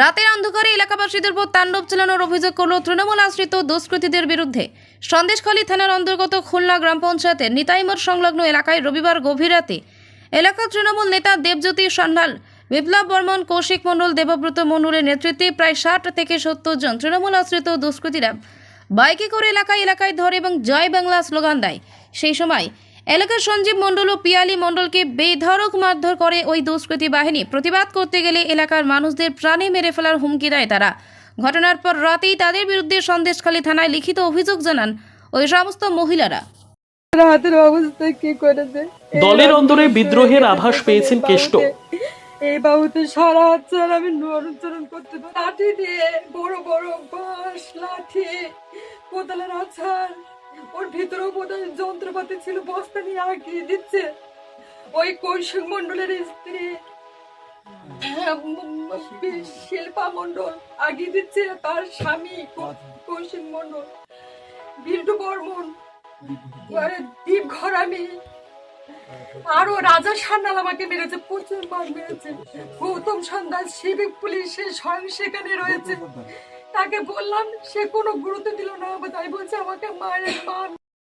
রাতের অন্ধকারে এলাকাবাসীদের উপর তাণ্ডব চালানোর অভিযোগ করল তৃণমূল আশ্রিত দুষ্কৃতীদের বিরুদ্ধে। সন্দেশখালী থানার অন্তর্গত খুলনা গ্রাম পঞ্চায়েতের নিতাইমর সংলগ্ন এলাকায় রবিবার গভীর রাতে এলাকার তৃণমূল নেতা দেবজ্যোতি সান্যাল, বিপ্লব বর্মন, কৌশিক মণ্ডল, দেবব্রত মণ্ডলের নেতৃত্বে প্রায় ষাট থেকে সত্তর জন তৃণমূল আশ্রিত দুষ্কৃতীরা বাইকে করে এলাকায় এলাকায় ধরে এবং জয় বাংলা স্লোগান দেয়। সেই সময় এলাকার সঞ্জীব মণ্ডল ও পিয়ালি মণ্ডলকে বেধড়ক মারধর করে ওই দুষ্কৃতী বাহিনী। প্রতিবাদ করতে গেলে এলাকার মানুষদের প্রাণে মেরে ফেলার হুমকি দেয় তারা। ঘটনার পর রাতেই তাদের বিরুদ্ধে সন্দেশখালী থানায় লিখিত অভিযোগ জানান ওই সমস্ত মহিলারা। হাতের অবস্থা কি করেছে দলের অন্তরে বিদ্রোহের আভাস পেয়েছেন কেষ্ট। এই বাবুতে সারা হাত আমি নরচরণ করতে পারি। লাঠি দিয়ে বড় বড় বাঁশ লাঠি কোদালের আছাড় ভিতরেও বোধহয় যন্ত্রপাতি ছিল বস্তা নিয়ে আগিয়ে দিচ্ছে। ওই কৌশিক মন্ডলের স্ত্রী হ্যাঁ, শিল্পা মন্ডল আগিয়ে দিচ্ছে তার স্বামী কৌশিক মন্ডল বিল্টু বর্মন আরে দীপ ঘরামি আরও রাজা সান্যাল আমাকে মেরেছে প্রচুর মার মেরেছে। গৌতম সান্যাল সিভিক পুলিশের স্বয়ং সেখানে রয়েছে। তাকে বললাম সে কোনো গুরুত্ব দিল না তাই বলছে আমাকে মায়ের মা